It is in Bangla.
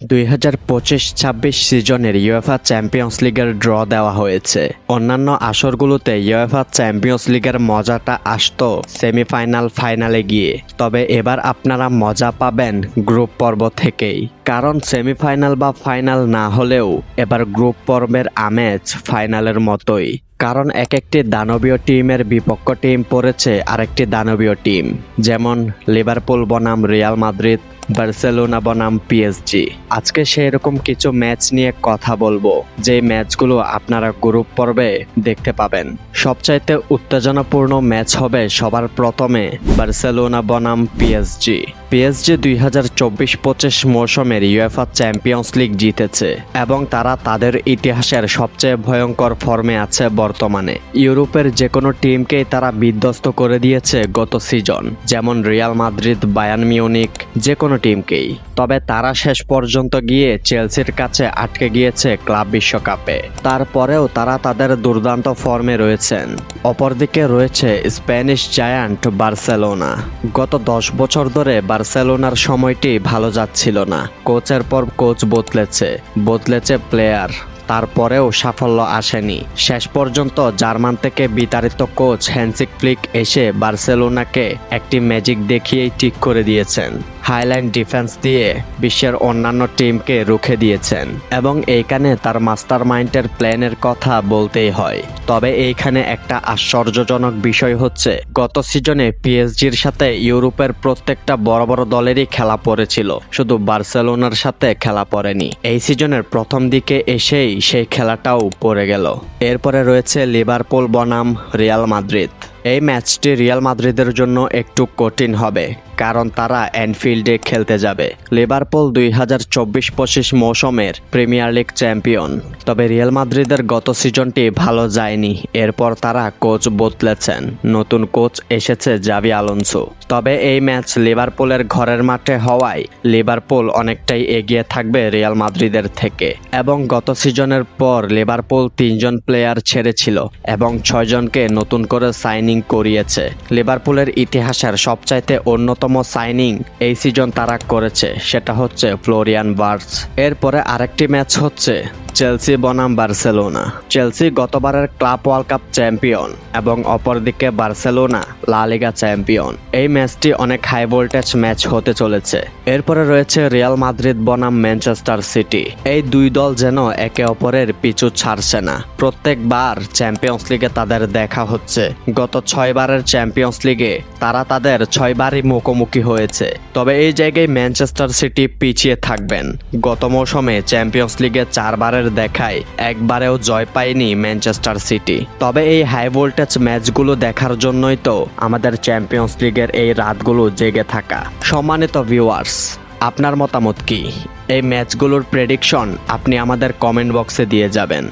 দুই হাজার পঁচিশ, ছাব্বিশ সিজনের ইউএফা চ্যাম্পিয়ন্স লিগের ড্র দেওয়া হয়েছে। অন্যান্য আসরগুলোতে ইউএফা চ্যাম্পিয়ন্স লিগের মজাটা আসতো সেমিফাইনাল ফাইনালে গিয়ে। তবে এবার আপনারা মজা পাবেন গ্রুপ পর্ব থেকেই। কারণ সেমিফাইনাল বা ফাইনাল না হলেও এবার গ্রুপ পর্বের আমেজ ফাইনালের মতোই। কারণ এক একটি দানবীয় টিমের বিপক্ষ টিম পড়েছে আরেকটি দানবীয় টিম যেমন লিভারপুল, বনাম, রিয়াল মাদ্রিদ বার্সেলোনা বনাম পিএসজি আজকে সেই রকম কিছু ম্যাচ নিয়ে কথা বলব যে ম্যাচগুলো আপনারা গ্রুপ পর্বে দেখতে পাবেন। সবচাইতে উত্তেজনাপূর্ণ ম্যাচ হবে সবার প্রথমে বার্সেলোনা বনাম পিএসজি পিএসজি দুই হাজার চব্বিশ পঁচিশ মৌসুমের ইউএফা চ্যাম্পিয়ন্স লিগ জিতেছে, এবং তারা তাদের ইতিহাসের সবচেয়ে ভয়ঙ্কর ফর্মে আছে বর্তমানে। ইউরোপের যে কোনো টিমকেই তারা বিধ্বস্ত করে দিয়েছে গত সিজন যেমন রিয়াল মাদ্রিদ বায়ান মিউনিক যে কোনো টিমকেই। তবে তারা শেষ পর্যন্ত গিয়ে চেলসির কাছে আটকে গিয়েছে ক্লাব বিশ্বকাপে। তারপরেও তারা তাদের দুর্দান্ত ফর্মে রয়েছেন। অপরদিকে রয়েছে স্প্যানিশ জায়ান্ট বার্সেলোনা। গত দশ বছর ধরে বার্সেলোনার সময়টি ভালো যাচ্ছিল না। কোচের পর কোচ বদলেছে বদলেছে প্লেয়ার। তারপরেও সাফল্য আসেনি। শেষ পর্যন্ত জার্মান থেকে বিতাড়িত কোচ হ্যান্সিক ফ্লিক এসে বার্সেলোনাকে একটি ম্যাজিক দেখিয়েই ঠিক করে দিয়েছেন। হাইলাইন ডিফেন্স দিয়ে বিশ্বের অন্যান্য টিমকে রুখে দিয়েছেন এবং এইখানে তার মাস্টার মাইন্ডের প্ল্যানের কথা বলতেই হয়। তবে এইখানে একটা আশ্চর্যজনক বিষয় হচ্ছে, গত সিজনে পিএসজির সাথে ইউরোপের প্রত্যেকটা বড় বড় দলেরই খেলা পড়েছিল, শুধু বার্সেলোনার সাথে খেলা পড়েনি। এই সিজনের প্রথম দিকে এসেই সেই খেলাটাও পড়ে গেল। এরপরে রয়েছে লিভারপুল বনাম, রিয়াল মাদ্রিদ। এই ম্যাচটি রিয়াল মাদ্রিদের জন্য একটু কঠিন হবে, কারণ তারা অ্যানফিল্ডে খেলতে যাবে। লিভারপুল দুই হাজার চব্বিশ পঁচিশ মৌসুমের প্রিমিয়ার লিগ চ্যাম্পিয়ন। তবে রিয়াল মাদ্রিদের গত সিজনটি ভালো যায়নি, এরপর তারা কোচ বদলেছেন। নতুন কোচ এসেছে জাভি আলোনসো। তবে এই ম্যাচ লিভারপুলের ঘরের মাঠে হওয়ায় লিভারপুল অনেকটাই এগিয়ে থাকবে রিয়াল মাদ্রিদের থেকে। এবং গত সিজনের পর লিভারপুল তিনজন প্লেয়ার ছেড়েছিল এবং ছয়জনকে নতুন করে সাইনিং করিয়েছে। লিভারপুলের ইতিহাসের সবচাইতে অন্যতম সাইনিং এই সিজন তারা করেছে, সেটা হচ্ছে ফ্লোরিয়ান বার্স এরপরে আরেকটি ম্যাচ হচ্ছে চেলসি বনাম বার্সেলোনা। চেলসি গতবারের ক্লাব ওয়ার্ল্ড কাপ চ্যাম্পিয়ন এবং অপরদিকে বার্সেলোনা লা লিগা চ্যাম্পিয়ন। এই ম্যাচটি অনেক হাই ভোল্টেজ ম্যাচ হতে চলেছে। এরপরে রয়েছে রিয়াল মাদ্রিদ বনাম ম্যানচেস্টার সিটি। এই দুই দল যেন একে অপরের পিছু ছাড়ছে না। প্রত্যেকবার চ্যাম্পিয়ন্স লিগে তাদের দেখা হচ্ছে। গত ছয়বারের চ্যাম্পিয়ন্স লিগে তারা তাদের ছয়বারই মুখোমুখি হয়েছে। তবে এই জায়গায় ম্যানচেস্টার সিটি পিছিয়ে থাকবেন। গত মৌসুমে চ্যাম্পিয়ন্স লিগে চারবারের দেখায়। একবারেও জয় পায়নি ম্যানচেস্টার সিটি। তবে এই হাই ভোল্টেজ ম্যাচগুলো দেখার জন্যই তো আমাদের চ্যাম্পিয়ন্স লিগের এই রাতগুলো জেগে থাকা। সম্মানিত ভিউয়ার্স, আপনার মতামত কি? এই ম্যাচগুলোর প্রেডিকশন আপনি আমাদের কমেন্ট বক্সে দিয়ে যাবেন।